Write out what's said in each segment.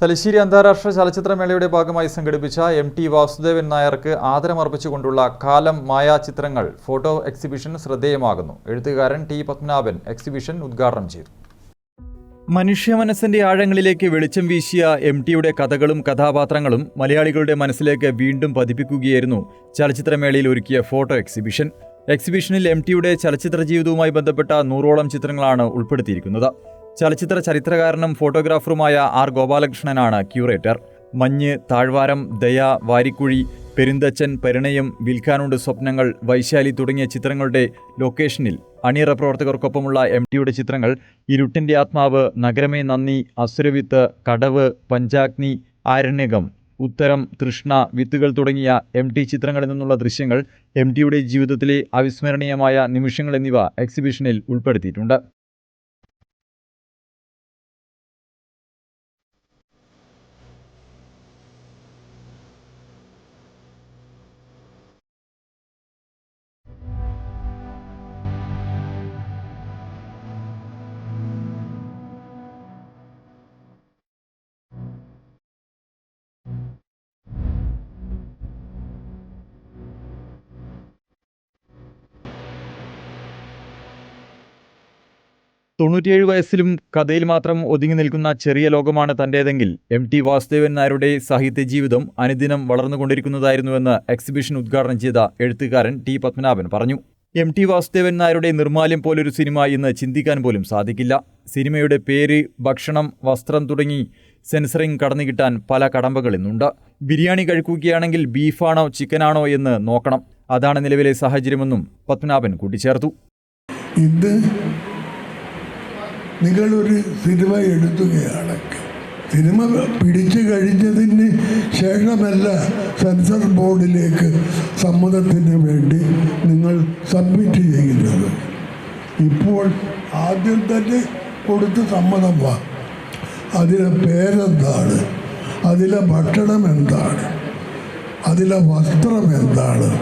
തലശ്ശേരി അന്താരാഷ്ട്ര ചലച്ചിത്രമേളയുടെ ഭാഗമായി സംഘടിപ്പിച്ച എം ടി വാസുദേവൻ നായർക്ക് ആദരമർപ്പിച്ചുകൊണ്ടുള്ള കാലം മായാ ചിത്രങ്ങൾ ഫോട്ടോ എക്സിബിഷൻ ശ്രദ്ധേയമാകുന്നു. എഴുത്തുകാരൻ ടി പത്മനാഭൻ എക്സിബിഷൻ ഉദ്ഘാടനം ചെയ്തു. മനുഷ്യ മനസ്സിന്റെ ആഴങ്ങളിലേക്ക് വെളിച്ചം വീശിയ എം ടിയുടെ കഥകളും കഥാപാത്രങ്ങളും മലയാളികളുടെ മനസ്സിലേക്ക് വീണ്ടും പതിപ്പിക്കുകയായിരുന്നു ചലച്ചിത്രമേളയിൽ ഒരുക്കിയ ഫോട്ടോ എക്സിബിഷൻ. എക്സിബിഷനിൽ എം ടിയുടെ ചലച്ചിത്ര ജീവിതവുമായി ബന്ധപ്പെട്ട നൂറോളം ചിത്രങ്ങളാണ് ഉൾപ്പെടുത്തിയിരിക്കുന്നത്. ചലച്ചിത്ര ചരിത്രകാരനും ഫോട്ടോഗ്രാഫറുമായ ആർ ഗോപാലകൃഷ്ണനാണ് ക്യൂറേറ്റർ. മഞ്ഞ് താഴ്വാരം ദയ വാരിക്കുഴി പെരുന്തച്ചൻ പരിണയം വിൽക്കാനുണ്ട് സ്വപ്നങ്ങൾ വൈശാലി തുടങ്ങിയ ചിത്രങ്ങളുടെ ലൊക്കേഷനിൽ അണിയറ പ്രവർത്തകർക്കൊപ്പമുള്ള എം ടിയുടെ ചിത്രങ്ങൾ ഇരുട്ടിന്റെ ആത്മാവ് നഗരമേ നന്ദി അസുരവിത്ത് കടവ് പഞ്ചാഗ്നി ആരണ്യകം ഉത്തരം തൃഷ്ണ വിത്തുകൾ തുടങ്ങിയ എം ടി ചിത്രങ്ങളിൽ നിന്നുള്ള ദൃശ്യങ്ങൾ എം ടിയുടെ ജീവിതത്തിലെ അവിസ്മരണീയമായ നിമിഷങ്ങൾ എന്നിവ എക്സിബിഷനിൽ ഉൾപ്പെടുത്തിയിട്ടുണ്ട്. തൊണ്ണൂറ്റിയേഴ് വയസ്സിലും കഥയിൽ മാത്രം ഒതുങ്ങി നിൽക്കുന്ന ചെറിയ ലോകമാണ് തന്റേതെങ്കിൽ എം ടി വാസുദേവൻ നായരുടെ സാഹിത്യ ജീവിതം അനുദിനം വളർന്നുകൊണ്ടിരിക്കുന്നതായിരുന്നുവെന്ന് എക്സിബിഷൻ ഉദ്ഘാടനം ചെയ്ത എഴുത്തുകാരൻ ടി പത്മനാഭൻ പറഞ്ഞു. എം ടി വാസുദേവൻ നായരുടെ നിർമ്മാല്യം പോലൊരു സിനിമ ഇന്ന് ചിന്തിക്കാൻ പോലും സാധിക്കില്ല. സിനിമയുടെ പേര് ഭക്ഷണം വസ്ത്രം തുടങ്ങി സെൻസറിംഗ് കടന്നു കിട്ടാൻ പല കടമ്പകൾ ഇന്നുണ്ട്. ബിരിയാണി കഴിക്കുകയാണെങ്കിൽ ബീഫാണോ ചിക്കനാണോ എന്ന് നോക്കണം. അതാണ് നിലവിലെ സാഹചര്യമെന്നും പത്മനാഭൻ കൂട്ടിച്ചേർത്തു. നിങ്ങളൊരു സിനിമ എടുക്കുകയാണെങ്കിൽ സിനിമ പിടിച്ചു കഴിഞ്ഞതിന് ശേഷമല്ല സെൻസർ ബോർഡിലേക്ക് സമ്മതത്തിന് വേണ്ടി നിങ്ങൾ സബ്മിറ്റ് ചെയ്യുന്നത്. ഇപ്പോൾ ആദ്യം തന്നെ കൊടുത്ത് സമ്മതം വാ. അതിലെ പേരെന്താണ്? അതിലെ ഭക്ഷണം എന്താണ്? അതിലെ വസ്ത്രം എന്താണ്?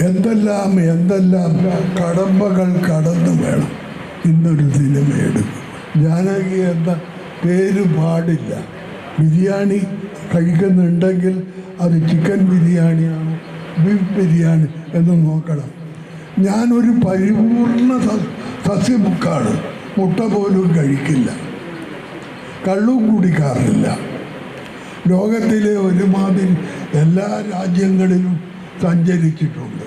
എന്തെല്ലാം എന്തെല്ലാം കടമ്പകൾ കടന്നു വേണം. ഇന്നൊരു സിനിമയെടുക്കും ജാനകി എന്ന പേര് പാടില്ല. ബിരിയാണി കഴിക്കുന്നുണ്ടെങ്കിൽ അത് ചിക്കൻ ബിരിയാണിയാണോ ബീഫ് ബിരിയാണി എന്ന് നോക്കണം. ഞാനൊരു പരിപൂർണ സ- സസ്യബുക്കാണ് മുട്ട പോലും കഴിക്കില്ല. കള്ളും കുടിക്കാറില്ല. ലോകത്തിലെ ഒരുമാതിരി എല്ലാ രാജ്യങ്ങളിലും സഞ്ചരിച്ചിട്ടുണ്ട്.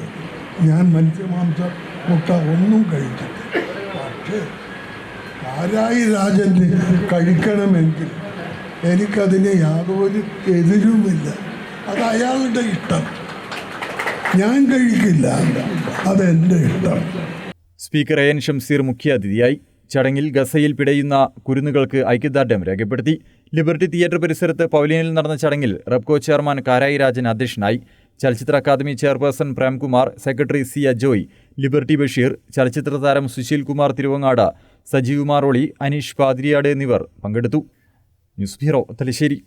ഞാൻ മത്സ്യമാംസം മുട്ട ഒന്നും കഴിച്ചിട്ടില്ല. പക്ഷേ ആരായി രാജന് കഴിക്കണമെങ്കിൽ എനിക്കതിന് യാതൊരു എതിരുമില്ല. അത് അയാളുടെ ഇഷ്ടം. ഞാൻ കഴിക്കില്ല. അതെന്റെ ഇഷ്ടം. സ്പീക്കർ എ എൻ ഷംസീർ മുഖ്യാതിഥിയായി ചടങ്ങിൽ ഗസയിൽ പിടയുന്ന കുരുന്നുകൾക്ക് ഐക്യദാർഢ്യം രേഖപ്പെടുത്തി. ലിബർട്ടി തിയേറ്റർ പരിസരത്ത് പവലിയനിൽ നടന്ന ചടങ്ങിൽ റെപ്കോ ചെയർമാൻ കാരായി രാജൻ അധ്യക്ഷനായി. ചലച്ചിത്ര academy chairperson Premkumar secretary C Ajoy Liberty Basheer ചലച്ചിത്ര താരം സുശീൽ കുമാർ തിരുവങ്ങാട് സജീവ് മാറോളി അനീഷ് പാതിരിയാട് എന്നിവർ പങ്കെടുത്തു. News bureau Thalassery.